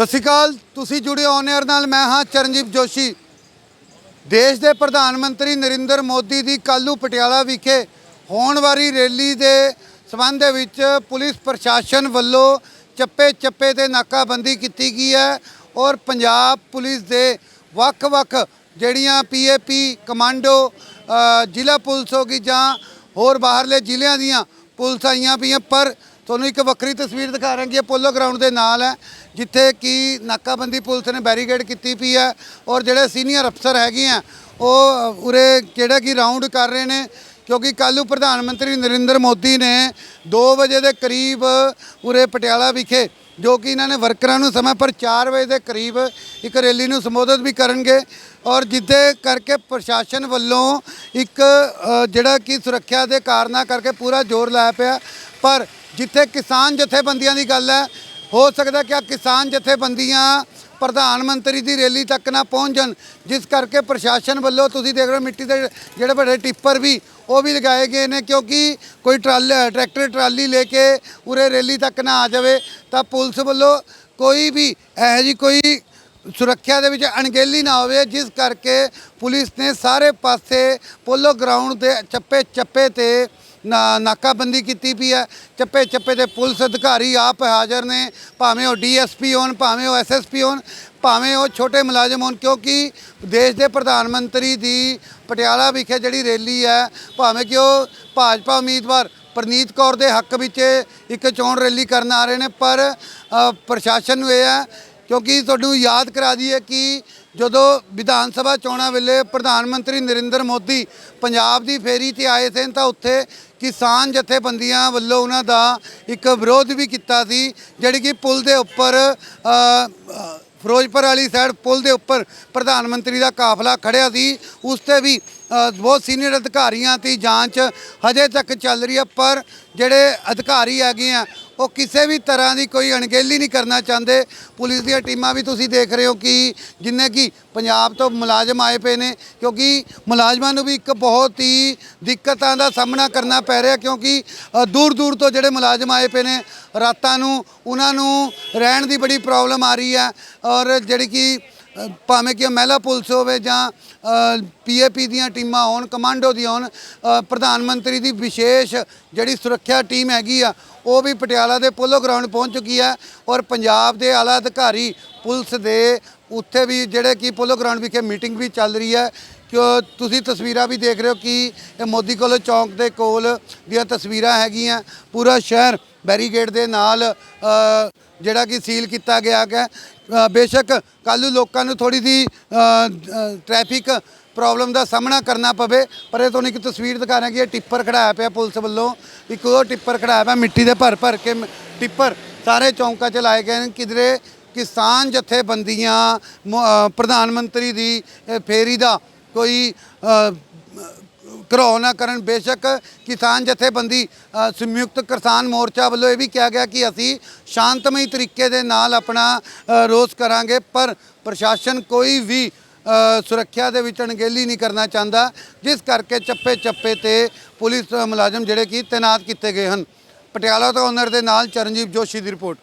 ਸਤਿ ਸ਼੍ਰੀ ਅਕਾਲ, ਤੁਸੀਂ ਜੁੜੇ ਔਨ 에ਅਰ ਨਾਲ, ਮੈਂ ਹਾਂ ਚਰਨਜੀਤ ਜੋਸ਼ੀ। ਦੇਸ਼ ਦੇ ਪ੍ਰਧਾਨ ਮੰਤਰੀ ਨਰਿੰਦਰ ਮੋਦੀ ਦੀ ਕੱਲ੍ਹ ਪਟਿਆਲਾ ਵਿਖੇ ਹੋਣ ਵਾਲੀ ਰੈਲੀ ਦੇ ਸਬੰਧ ਦੇ ਵਿੱਚ ਪੁਲਿਸ ਪ੍ਰਸ਼ਾਸਨ ਵੱਲੋਂ ਚੱਪੇ ਚੱਪੇ ਤੇ ਨਾਕਾਬੰਦੀ ਕੀਤੀ ਗਈ ਹੈ ਔਰ ਪੰਜਾਬ ਪੁਲਿਸ ਦੇ ਵੱਖ-ਵੱਖ ਜਿਹੜੀਆਂ ਪੀਏਪੀ ਕਮਾਂਡੋ ਜ਼ਿਲ੍ਹਾ ਪੁਲਿਸ ਹੋ ਗਈ ਜਾਂ ਹੋਰ ਬਾਹਰਲੇ ਜ਼ਿਲ੍ਹਿਆਂ ਦੀਆਂ ਪੁਲਿਸ ਆਈਆਂ ਪਈਆਂ, ਪਰ ਤੁਹਾਨੂੰ ਇੱਕ ਵੱਖਰੀ ਤਸਵੀਰ ਦਿਖਾ ਰਹੇ ਹਾਂ ਕਿ ਇਹ ਪੋਲੋ ਗਰਾਊਂਡ ਦੇ ਨਾਲ ਹੈ, ਜਿੱਥੇ ਕਿ ਨਾਕਾਬੰਦੀ ਪੁਲਿਸ ਨੇ ਬੈਰੀਕੇਡ ਕੀਤੀ ਪਈ ਹੈ ਔਰ ਜਿਹੜੇ ਸੀਨੀਅਰ ਅਫਸਰ ਹੈਗੇ ਆ, ਉਹ ਉਰੇ ਜਿਹੜਾ ਕਿ ਰਾਉਂਡ ਕਰ ਰਹੇ ਨੇ, ਕਿਉਂਕਿ ਕੱਲ੍ਹ ਨੂੰ ਪ੍ਰਧਾਨ ਮੰਤਰੀ ਨਰਿੰਦਰ ਮੋਦੀ ਨੇ 2 ਵਜੇ ਦੇ ਕਰੀਬ ਉਰੇ ਪਟਿਆਲਾ ਵਿਖੇ, ਜੋ ਕਿ ਇਹਨਾਂ ਨੇ ਵਰਕਰਾਂ ਨੂੰ ਸਮਾਂ ਪਰ 4 ਵਜੇ ਦੇ ਕਰੀਬ ਇੱਕ ਰੈਲੀ ਨੂੰ ਸੰਬੋਧਿਤ ਵੀ ਕਰਨਗੇ ਔਰ ਜਿੱਦੇ ਕਰਕੇ ਪ੍ਰਸ਼ਾਸਨ ਵੱਲੋਂ ਇੱਕ ਜਿਹੜਾ ਕਿ ਸੁਰੱਖਿਆ ਦੇ ਕਾਰਨਾਂ ਕਰਕੇ ਪੂਰਾ ਜ਼ੋਰ ਲਾਇਆ ਪਿਆ ਪਰ ਜਿੱਥੇ ਕਿਸਾਨ ਜਥੇਬੰਦੀਆਂ ਦੀ ਗੱਲ ਹੈ, ਹੋ ਸਕਦਾ ਕਿ ਆ ਕਿਸਾਨ ਜਥੇਬੰਦੀਆਂ ਪ੍ਰਧਾਨ ਮੰਤਰੀ ਦੀ ਰੈਲੀ ਤੱਕ ਨਾ ਪਹੁੰਚ ਜਾਣ, ਜਿਸ ਕਰਕੇ ਪ੍ਰਸ਼ਾਸਨ ਵੱਲੋਂ ਤੁਸੀਂ ਦੇਖ ਰਹੇ ਹੋ ਮਿੱਟੀ ਦੇ ਜਿਹੜੇ ਵੱਡੇ ਟਿੱਪਰ ਵੀ, ਉਹ ਵੀ ਲਗਾਏ ਗਏ ਨੇ, ਕਿਉਂਕਿ ਕੋਈ ਟਰਾਲ, ਟਰੈਕਟਰ, ਟਰਾਲੀ ਲੈ ਕੇ ਉਰੇ ਰੈਲੀ ਤੱਕ ਨਾ ਆ ਜਾਵੇ, ਤਾਂ ਪੁਲਿਸ ਵੱਲੋਂ ਕੋਈ ਵੀ ਇਹੋ ਜੀ ਕੋਈ ਸੁਰੱਖਿਆ ਦੇ ਵਿੱਚ ਅਣਗਹਿਲੀ ਨਾ ਹੋਵੇ, ਜਿਸ ਕਰਕੇ ਪੁਲਿਸ ਨੇ ਸਾਰੇ ਪਾਸੇ ਪੋਲੋ ਗਰਾਊਂਡ ਦੇ ਚੱਪੇ ਚੱਪੇ ਤੇ ਨਾਕਾਬੰਦੀ ਕੀਤੀ ਪਈ ਹੈ। ਚੱਪੇ ਚੱਪੇ ਦੇ ਪੁਲਿਸ ਅਧਿਕਾਰੀ ਆਪ ਹਾਜ਼ਰ ਨੇ। ਭਾਵੇਂ ਉਹ ਡੀਐਸਪੀ ਹੋਣ, ਭਾਵੇਂ ਉਹ ਐਸਐਸਪੀ ਹੋਣ, ਭਾਵੇਂ ਉਹ ਛੋਟੇ ਮੁਲਾਜ਼ਮ ਹੋਣ, ਕਿਉਂਕਿ ਦੇਸ਼ ਦੇ ਪ੍ਰਧਾਨ ਮੰਤਰੀ ਦੀ ਪਟਿਆਲਾ ਵਿਖੇ ਜਿਹੜੀ ਰੈਲੀ ਹੈ, ਭਾਵੇਂ ਕਿ ਉਹ ਭਾਜਪਾ ਉਮੀਦਵਾਰ ਪ੍ਰਨੀਤ ਕੌਰ ਦੇ ਹੱਕ ਵਿੱਚ ਇੱਕ ਚੋਣ ਰੈਲੀ ਕਰਨ ਆ ਰਹੇ ਨੇ, ਪਰ ਪ੍ਰਸ਼ਾਸਨ ਨੂੰ ਇਹ ਹੈ, ਕਿਉਂਕਿ ਤੁਹਾਨੂੰ ਯਾਦ ਕਰਾ ਦਈਏ ਕਿ ਜਦੋਂ ਵਿਧਾਨ ਸਭਾ ਚੋਣਾਂ ਵੇਲੇ ਪ੍ਰਧਾਨ ਮੰਤਰੀ ਨਰਿੰਦਰ ਮੋਦੀ ਪੰਜਾਬ ਦੀ ਫੇਰੀ ਤੇ ਆਏ ਸਨ ਤਾਂ ਉੱਥੇ ਕਿਸਾਨ ਜਥੇਬੰਦੀਆਂ ਵੱਲੋਂ ਉਹਨਾਂ ਦਾ ਇੱਕ ਵਿਰੋਧ ਵੀ ਕੀਤਾ ਸੀ, ਜਿਹੜੀ ਕਿ ਪੁਲ ਦੇ ਉੱਪਰ ਫਿਰੋਜ਼ਪੁਰ ਵਾਲੀ ਸਾਈਡ ਪੁਲ ਦੇ ਉੱਪਰ ਪ੍ਰਧਾਨ ਮੰਤਰੀ ਦਾ ਕਾਫਲਾ ਖੜਿਆ ਸੀ। ਉਸ ਤੇ ਵੀ ਬਹੁਤ ਸੀਨੀਅਰ ਅਧਿਕਾਰੀਆਂ ਦੀ ਜਾਂਚ ਹਜੇ ਤੱਕ ਚੱਲ ਰਹੀ ਹੈ ਪਰ ਜਿਹੜੇ ਅਧਿਕਾਰੀ ਹੈਗੇ ਆ, ਉਹ ਕਿਸੇ ਵੀ ਤਰ੍ਹਾਂ ਦੀ ਕੋਈ ਅਣਗਹਿਲੀ ਨਹੀਂ ਕਰਨਾ ਚਾਹੁੰਦੇ। ਪੁਲਿਸ ਦੀਆਂ ਟੀਮਾਂ ਵੀ ਤੁਸੀਂ ਦੇਖ ਰਹੇ ਹੋ ਕਿ ਜਿੰਨੇ ਕਿ ਪੰਜਾਬ ਤੋਂ ਮੁਲਾਜ਼ਮ ਆਏ ਪਏ ਨੇ, ਕਿਉਂਕਿ ਮੁਲਾਜ਼ਮਾਂ ਨੂੰ ਵੀ ਇੱਕ ਬਹੁਤ ਹੀ ਦਿੱਕਤਾਂ ਦਾ ਸਾਹਮਣਾ ਕਰਨਾ ਪੈ ਰਿਹਾ, ਕਿਉਂਕਿ ਦੂਰ ਦੂਰ ਤੋਂ ਜਿਹੜੇ ਮੁਲਾਜ਼ਮ ਆਏ ਪਏ ਨੇ, ਰਾਤਾਂ ਨੂੰ ਉਹਨਾਂ ਨੂੰ ਰਹਿਣ ਦੀ ਬੜੀ ਪ੍ਰੋਬਲਮ ਆ ਰਹੀ ਹੈ ਔਰ ਜਿਹੜੀ ਕਿ ਭਾਵੇਂ ਕਿ ਮਹਿਲਾ ਪੁਲਿਸ ਹੋਵੇ ਜਾਂ ਪੀਏਪੀ ਦੀਆਂ ਟੀਮਾਂ ਹੋਣ, ਕਮਾਂਡੋ ਦੀਆਂ ਹੋਣ ਪ੍ਰਧਾਨ ਮੰਤਰੀ ਦੀ ਵਿਸ਼ੇਸ਼ ਜਿਹੜੀ ਸੁਰੱਖਿਆ ਟੀਮ ਹੈਗੀ ਆ, ਉਹ ਵੀ ਪਟਿਆਲਾ ਦੇ ਪੋਲੋ ਗਰਾਊਂਡ ਪਹੁੰਚ ਚੁੱਕੀ ਹੈ ਔਰ ਪੰਜਾਬ ਦੇ ਆਲਾ ਅਧਿਕਾਰੀ ਪੁਲਿਸ ਦੇ ਉੱਥੇ ਵੀ ਜਿਹੜੇ ਕਿ ਪੋਲੋ ਗਰਾਊਂਡ ਵਿਖੇ ਮੀਟਿੰਗ ਵੀ ਚੱਲ ਰਹੀ ਹੈ। ਕਿ ਤੁਸੀਂ ਤਸਵੀਰਾਂ ਵੀ ਦੇਖ ਰਹੇ ਹੋ ਕਿ ਇਹ ਮੋਦੀ ਕਾਲਜ ਚੌਂਕ ਦੇ ਕੋਲ ਦੀਆਂ ਤਸਵੀਰਾਂ ਹੈਗੀਆਂ। ਪੂਰਾ ਸ਼ਹਿਰ ਬੈਰੀਗੇਡ ਦੇ ਨਾਲ ਜਿਹੜਾ ਕਿ ਸੀਲ ਕੀਤਾ ਗਿਆ ਹੈ ਬੇਸ਼ੱਕ ਕੱਲ੍ਹ ਲੋਕਾਂ ਨੂੰ ਥੋੜੀ ਦੀ ਟ੍ਰੈਫਿਕ ਪ੍ਰੋਬਲਮ ਦਾ ਸਾਹਮਣਾ ਕਰਨਾ ਪਵੇ, ਪਰ ਇਹ ਤੁਹਾਨੂੰ ਇੱਕ ਤਸਵੀਰ ਦਿਖਾ ਰਿਹਾ ਕਿ ਇਹ ਟਿੱਪਰ ਖੜਾਇਆ ਪਿਆ ਪੁਲਿਸ ਵੱਲੋਂ। ਇੱਕ ਉਹ ਟਿੱਪਰ ਖੜਾਇਆ ਪਿਆ, ਮਿੱਟੀ ਦੇ ਭਰ ਭਰ ਕੇ ਟਿੱਪਰ ਸਾਰੇ ਚੌਂਕਾਂ 'ਚ ਲਾਏ ਗਏ ਨੇ। ਕਿਧਰੇ ਕਿਸਾਨ ਜਥੇਬੰਦੀਆਂ ਪ੍ਰਧਾਨ ਮੰਤਰੀ ਦੀ ਫੇਰੀ ਦਾ ਕੋਈ ਅ, ਘਰੋ ਨਾ ਕਰਨ। ਬੇਸ਼ੱਕ ਕਿਸਾਨ ਜਥੇਬੰਦੀ ਸੰਯੁਕਤ ਕਿਸਾਨ ਮੋਰਚਾ ਵੱਲੋਂ ਇਹ ਵੀ ਕਿਹਾ ਗਿਆ ਕਿ ਅਸੀਂ ਸ਼ਾਂਤਮਈ ਤਰੀਕੇ ਦੇ ਨਾਲ ਆਪਣਾ ਰੋਸ ਕਰਾਂਗੇ ਪਰ ਪ੍ਰਸ਼ਾਸਨ ਕੋਈ ਵੀ ਸੁਰੱਖਿਆ ਦੇ ਵਿੱਚ ਅਣਗਹਿਲੀ ਨਹੀਂ ਕਰਨਾ ਚਾਹੁੰਦਾ ਜਿਸ ਕਰਕੇ ਚੱਪੇ ਚੱਪੇ ਤੇ ਪੁਲਿਸ ਮੁਲਾਜ਼ਮ ਜਿਹੜੇ ਕਿ ਤੈਨਾਤ ਕੀਤੇ ਗਏ ਹਨ। ਪਟਿਆਲਾ ਤੋਂ ਓਨਰ ਦੇ ਨਾਲ ਚਰਨਜੀਤ ਜੋਸ਼ੀ ਦੀ ਰਿਪੋਰਟ।